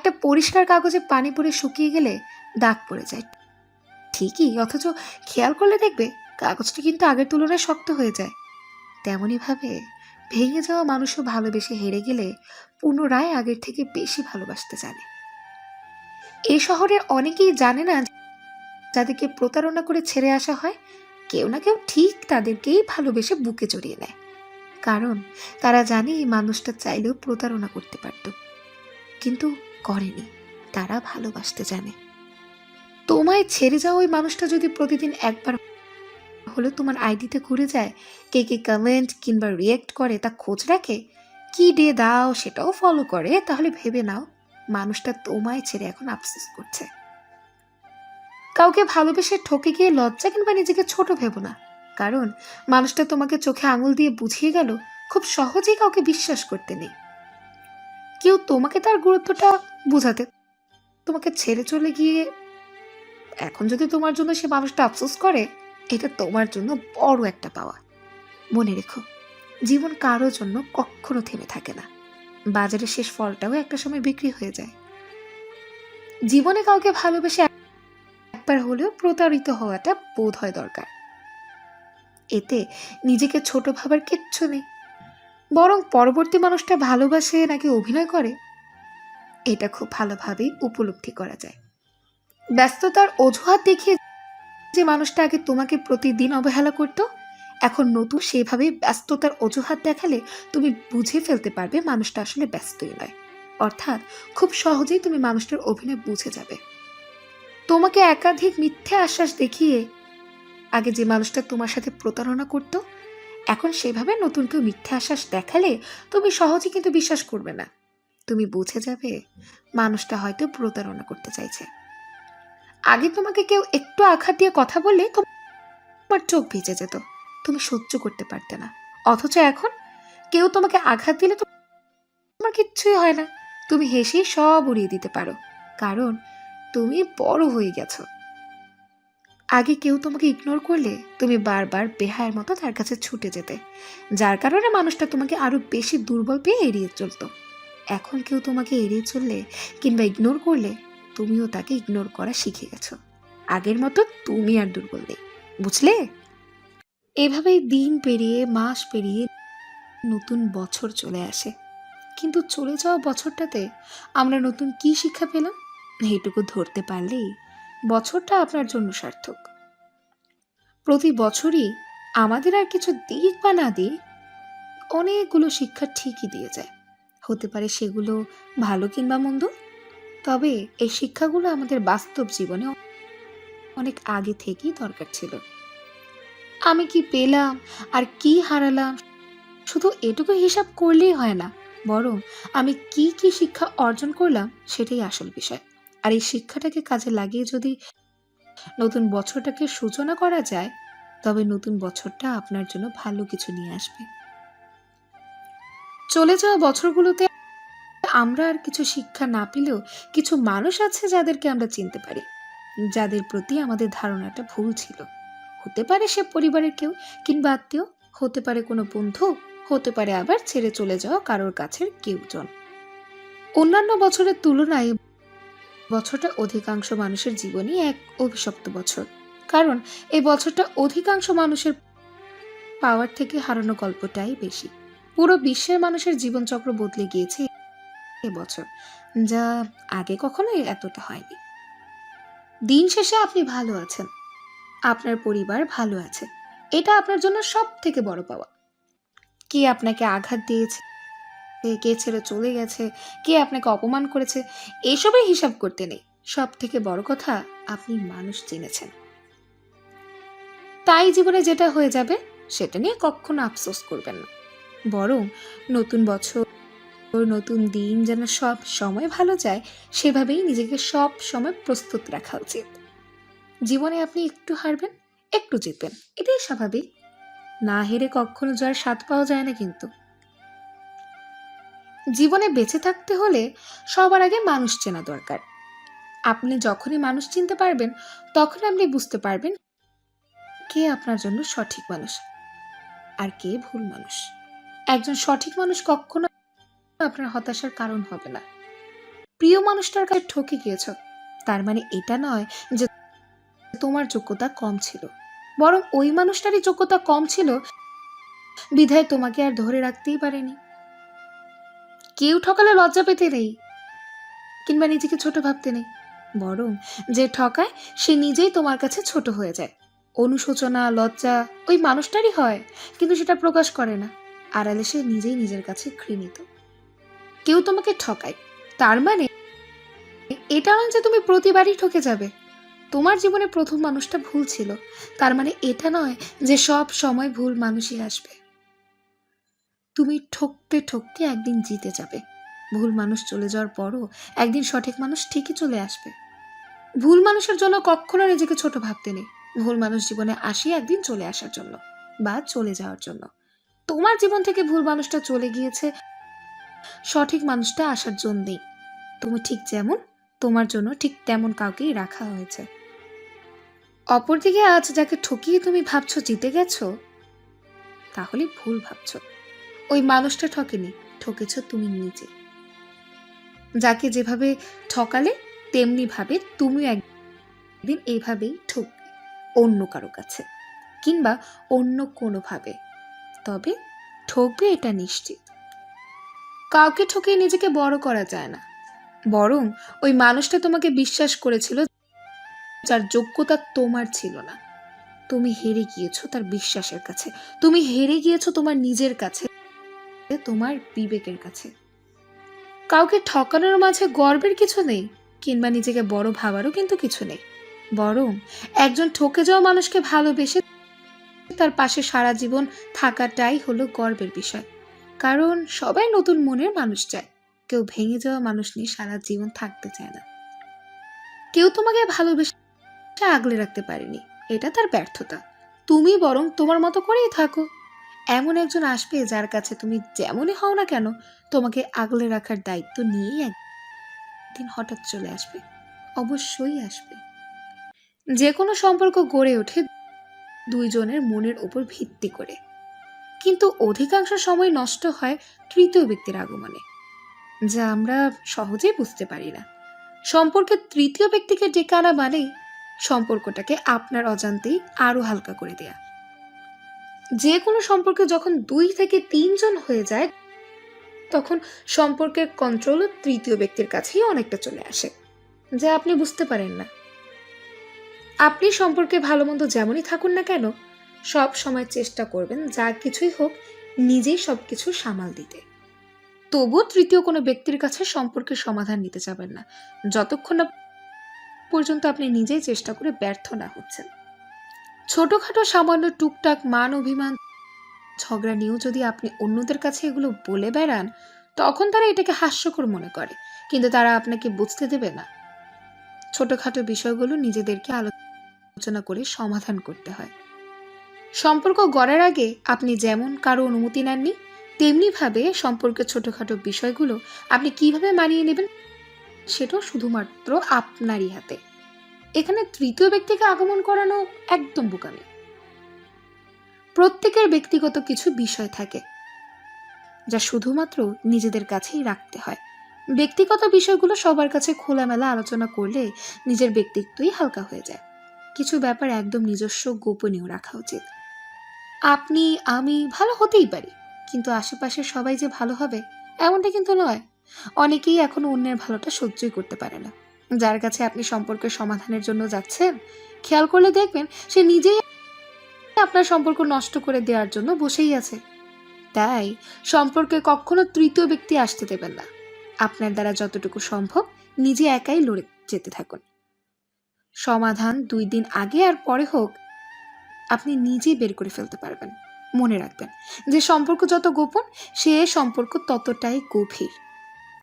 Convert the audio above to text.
একটা পরিষ্কার কাগজে পানি পড়ে শুকিয়ে গেলে দাগ পড়ে যায়। ঠিকই, অথচ খেয়াল করলে দেখবে কাগজটি কিন্তু আগের তুলনায় শক্ত হয়ে যায়। তেমনইভাবে ভেঙে যাওয়া মানুষও ভালোবেসে হেরে গেলে পুনরায় আগের থেকে বেশি ভালোবাসতে জানে। এই শহরের অনেকেই জানে না যাদেরকে প্রতারণা করে ছেড়ে আসা হয়, কেউ না কেউ ঠিক তাদেরকেই ভালোবেসে বুকে জড়িয়ে নেয়। কারণ তারা জানে এই মানুষটা চাইলেও প্রতারণা করতে পারত। কিন্তু করেনি, তারা ভালোবাসতে জানে। তোমায় ছেড়ে যাওয়া ওই মানুষটা যদি প্রতিদিন একবার হলে তোমার আইডিতে ঘুরে যায়, কে কে কমেন্ট কিংবা রিয়েক্ট করে, তা খোঁজ রাখে? কি ডে দাও, সেটাও ফলো করে, তাহলে ভেবে নাও, মানুষটা তোমায় ছেড়ে এখন আফসোস করছে। কাউকে ভালোবেসে ঠকে গিয়ে লজ্জা কিংবা নিজেকে ছোট ভেবো না, কারণ মানুষটা তোমাকে চোখে আঙুল দিয়ে বুঝিয়ে গেল, খুব সহজেই কাউকে বিশ্বাস করতে নেই। কেউ তোমাকে তার গুরুত্বটা বোঝাতে, তোমাকে ছেড়ে চলে গিয়ে এখন যদি তোমার জন্য সে মানুষটা আফসোস করে, এটা তোমার জন্য বড় একটা পাওয়া। মনে রেখো, জীবন কারও জন্য কখনো থেমে থাকে না। বাজারের শেষ ফলটাও একটা সময় বিক্রি হয়ে যায়। জীবনে কাউকে ভালোবেসে একবার হলেও প্রতারিত হওয়াটা বোধ হয় দরকার। এতে নিজেকে ছোট ভাবার কিচ্ছু নেই। বরং পরবর্তী মানুষটা ভালোবাসে নাকি অভিনয় করে? এটা খুব ভালোভাবেই উপলব্ধি করা যায়। ব্যস্ততার অজুহাত দেখিয়ে যে মানুষটা আগে তোমাকে প্রতিদিন অবহেলা করত, এখন নতুন সেভাবে ব্যস্ততার অজুহাত দেখালে তুমি বুঝে ফেলতে পারবে মানুষটা আসলে ব্যস্তই নয়। অর্থাৎ খুব সহজেই তুমি মানুষটার অভিনয় বুঝে যাবে। তোমাকে একাধিক মিথ্যে আশ্বাস দেখিয়ে আগে যে মানুষটা তোমার সাথে প্রতারণা করত এখন সেভাবে নতুন কেউ মিথ্যা আশ্বাস দেখালে তুমি সহজে কিন্তু বিশ্বাস করবে না। তুমি বুঝে যাবে মানুষটা হয়তো প্রতারণা করতে চাইছে। আগে তোমাকে কেউ একটু আঘাত দিয়ে কথা বললে তোমার চোখ ভিজে যেত। তুমি সহ্য করতে পারতে না। অথচ এখন কেউ তোমাকে আঘাত দিলে তোমার কিচ্ছুই হয় না। তুমি হেসেই সব উড়িয়ে দিতে পারো। কারণ তুমি বড় হয়ে গেছো। আগে কেউ তোমাকে ইগনোর করলে তুমি বারবার বেহায়ের মতো তার কাছে ছুটে যেতে। যার কারণে মানুষটা তোমাকে আরও বেশি দুর্বল পেয়ে এড়িয়ে চলতো। এখন কেউ তোমাকে এড়িয়ে চললে কিংবা ইগনোর করলে তুমিও তাকে ইগনোর করা শিখে গেছো। আগের মতো তুমি আর দুর্বল নেই, বুঝলে? এভাবেই দিন পেরিয়ে, মাস পেরিয়ে নতুন বছর চলে আসে। কিন্তু চলে যাওয়া বছরটাতে আমরা নতুন কি শিক্ষা পেলাম? এইটুকু ধরতে পারলেই বছরটা আপনার জন্য সার্থক। প্রতি বছরই আমাদের আর কিছু দিক বা না দিক অনেকগুলো শিক্ষা ঠিকই দিয়ে যায়। হতে পারে সেগুলো ভালো কিংবা মন্দ, তবে এই শিক্ষাগুলো আমাদের বাস্তব জীবনে অনেক আগে থেকেই দরকার ছিল। আমি কি পেলাম আর কি হারালাম শুধু এটুকু হিসাব করলেই হয় না, বরং আমি কি কি শিক্ষা অর্জন করলাম সেটাই আসল বিষয়। আর এই শিক্ষাটাকে কাজে লাগিয়ে যদি নতুন বছরটাকে সূচনা করা যায়, তবে নতুন বছরটা আপনার জন্য ভালো কিছু নিয়ে আসবে। চলে যাওয়া বছরগুলোতে আমরা আর কিছু শিক্ষা না পেলেও কিছু মানুষ আছে যাদেরকে আমরা চিনতে পারি, যাদের প্রতি আমাদের ধারণাটা ভুল ছিল। হতে পারে সে পরিবারের কেউ কিংবা আত্মীয়, হতে পারে কোনো বন্ধু, হতে পারে আবার ছেড়ে চলে যাওয়া কারোর কাছের কেউজন। অন্যান্য বছরের তুলনায় বছরটা অধিকাংশ মানুষের জীবনই এক অভিশপ্ত বছর। কারণ এই বছরটা অধিকাংশ মানুষের পাওয়ার থেকে হারানো গল্পটাই বেশি। পুরো বিশ্বের মানুষের জীবনচক্র বদলে গিয়েছে এবছর যা আগে কখনোই এতটা হয়নি। দিন শেষে আপনি ভালো আছেন। আপনার পরিবার ভালো আছে। এটা আপনার জন্য সব থেকে বড় পাওয়া। কে আপনাকে আঘাত দিয়েছে? কে ছেড়ে চলে গেছে, কে আপনাকে অপমান করেছে, এসবের হিসাব করতে নেই। সব থেকে বড় কথা, আপনি মানুষ চিনেছেন তাই জীবনে যেটা হয়ে যাবে, সেটা নিয়ে কখনো আফসোস করবেন না। বরং নতুন বছর, নতুন দিন যেন সব সময় ভালো যায়, সেভাবেই নিজেকে সব সময় প্রস্তুত রাখা উচিত। জীবনে আপনি একটু হারবেন, একটু জিতবেন, এটাই স্বাভাবিক। না হেরে কখনো জয়ের স্বাদ পাওয়া যায় না কিন্তু। জীবনে বেঁচে থাকতে হলে সবার আগে মানুষ চেনা দরকার। আপনি যখনই মানুষ চিনতে পারবেন তখন আপনি বুঝতে পারবেন কে আপনার জন্য সঠিক মানুষ আর কে ভুল মানুষ। একজন সঠিক মানুষ কখনো আপনার হতাশার কারণ হবে না। প্রিয় মানুষটার কাছে ঠকে গিয়েছ, তার মানে এটা নয় যে তোমার যোগ্যতা কম ছিল। বরং ওই মানুষটারই যোগ্যতা কম ছিল, বিধায় তোমাকে আর ধরে রাখতেই পারেনি। কেউ ঠকালে লজ্জা পেতে নেই। কিংবা নিজেকে ছোট ভাবতে নেই। বরং যে ঠকায়, সে নিজেই তোমার কাছে ছোট হয়ে যায়। অনুশোচনা, লজ্জা ওই মানুষটারই হয়, কিন্তু সেটা প্রকাশ করে না। আড়ালে সে নিজেই নিজের কাছে ঘৃণিত। কেউ তোমাকে ঠকায়। তার মানে এটা নয় যে তুমি প্রতিবারই ঠকে যাবে। তোমার জীবনে প্রথম মানুষটা ভুল ছিল। তার মানে এটা নয় যে সব সময় ভুল মানুষই আসবে। তুমি ঠকতে ঠকতে একদিন জিতে যাবে। ভুল মানুষ চলে যাওয়ার পরও একদিন সঠিক মানুষ ঠিকই চলে আসবে। ভুল মানুষের জন্য কখনো নিজেকে ছোট ভাবতে নেই। ভুল মানুষ জীবনে আসি একদিন চলে আসার জন্য বা চলে যাওয়ার জন্য। তোমার জীবন থেকে ভুল মানুষটা চলে গিয়েছে, সঠিক মানুষটা আসার জন্যেই। তুমি ঠিক যেমন, তোমার জন্য ঠিক তেমন কাউকেই রাখা হয়েছে। অপরদিকে আজ যাকে ঠকিয়ে তুমি ভাবছ জিতে গেছো, তাহলে ভুল ভাবছ। ওই মানুষটা ঠকেনি, ঠকেছ তুমি নিজে। যাকে যেভাবে ঠকালে, তেমনি ভাবে তুমিও একদিন এইভাবেই ঠকবে অন্য কারও কাছে, কিংবা অন্য কোনোভাবে। তবে ঠকবে এটা নিশ্চিত। কাউকে ঠকিয়ে নিজেকে বড় করা যায় না। বরং ওই মানুষটা তোমাকে বিশ্বাস করেছিল যার যোগ্যতা তোমার ছিল না। তুমি হেরে গিয়েছো তার বিশ্বাসের কাছে। তুমি হেরে গিয়েছো তোমার নিজের কাছে। তোমার বিবেকের কাছে। কাউকে ঠকানোর মাঝে গর্বের কিছু নেই, কিংবা নিজেকে বড় ভাবারও কিন্তু কিছু নেই। বরং একজন ঠকে যাওয়া মানুষকে ভালোবেসে তার পাশে সারা জীবন থাকাটাই হলো গর্বের বিষয়। কারণ সবাই নতুন মনের মানুষ চায়। কেউ ভেঙে যাওয়া মানুষ নিয়ে সারা জীবন থাকতে চায় না। কেউ তোমাকে ভালোবেসে আগলে রাখতে পারেনি। এটা তার ব্যর্থতা। তুমি বরং তোমার মতো করেই থাকো। এমন একজন আসবে যার কাছে তুমি যেমনই হও না কেন, তোমাকে আগলে রাখার দায়িত্ব নিয়েই একদিন হঠাৎ চলে আসবে। অবশ্যই আসবে। যে কোনো সম্পর্ক গড়ে ওঠে দুইজনের মনের উপর ভিত্তি করে। কিন্তু অধিকাংশ সময় নষ্ট হয় তৃতীয় ব্যক্তির আগমনে, যা আমরা সহজেই বুঝতে পারি না। সম্পর্কে তৃতীয় ব্যক্তিকে ডেকে আনা মানেই সম্পর্কটাকে আপনার অজান্তেই আরও হালকা করে দেয়া। যে কোনো সম্পর্কে যখন দুই থেকে তিনজন হয়ে যায়, তখন সম্পর্কের কন্ট্রোলও তৃতীয় ব্যক্তির কাছেই অনেকটা চলে আসে, যা আপনি বুঝতে পারেন না। আপনি সম্পর্কে ভালো মন্দ যেমনই থাকুন না কেন, সব সময় চেষ্টা করবেন যা কিছুই হোক নিজেই সব কিছু সামাল দিতে। তবুও তৃতীয় কোনো ব্যক্তির কাছে সম্পর্কের সমাধান নিতে যাবেন না, যতক্ষণ না পর্যন্ত আপনি নিজেই চেষ্টা করে ব্যর্থ না হচ্ছেন। ছোটখাটো সামান্য টুকটাক মান অভিমান, ঝগড়া নিয়েও যদি আপনি অন্যদের কাছে এগুলো বলে বেড়ান, তখন তারা এটাকে হাস্যকর মনে করে, কিন্তু তারা আপনাকে বুঝতে দেবে না। ছোটখাটো বিষয়গুলো নিজেদেরকে আলোচনা করে সমাধান করতে হয়। সম্পর্ক গড়ার আগে আপনি যেমন কারও অনুমতি নেননি, তেমনিভাবে সম্পর্কের ছোটখাটো বিষয়গুলো আপনি কীভাবে মানিয়ে নেবেন, সেটাও শুধুমাত্র আপনারই হাতে। এখানে তৃতীয় ব্যক্তিকে আগমন করানো একদম বোকামি। প্রত্যেকের ব্যক্তিগত কিছু বিষয় থাকে, যা শুধুমাত্র নিজেদের কাছেই রাখতে হয়। ব্যক্তিগত বিষয়গুলো সবার কাছে খোলামেলা আলোচনা করলে নিজের ব্যক্তিত্বই হালকা হয়ে যায়। কিছু ব্যাপার একদম নিজস্ব, গোপনীয় রাখা উচিত। আপনি, আমি ভালো হতেই পারি, কিন্তু আশেপাশের সবাই যে ভালো হবে, এমনটা কিন্তু নয়। অনেকেই এখনও অন্যের ভালোটা সহ্যই করতে পারে না। যার কাছে আপনি সম্পর্কের সমাধানের জন্য যাচ্ছেন, খেয়াল করলে দেখবেন সে নিজেই আপনার সম্পর্ক নষ্ট করে দেওয়ার জন্য বসেই আছে। তাই সম্পর্কে কখনো তৃতীয় ব্যক্তি আসতে দেবেন না। আপনার দ্বারা যতটুকু সম্ভব নিজে একাই লড়ে যেতে থাকুন। সমাধান দুই দিন আগে আর পরে হোক, আপনি নিজেই বের করে ফেলতে পারবেন। মনে রাখবেন, যে সম্পর্ক যত গোপন, সে সম্পর্ক ততটাই গভীর।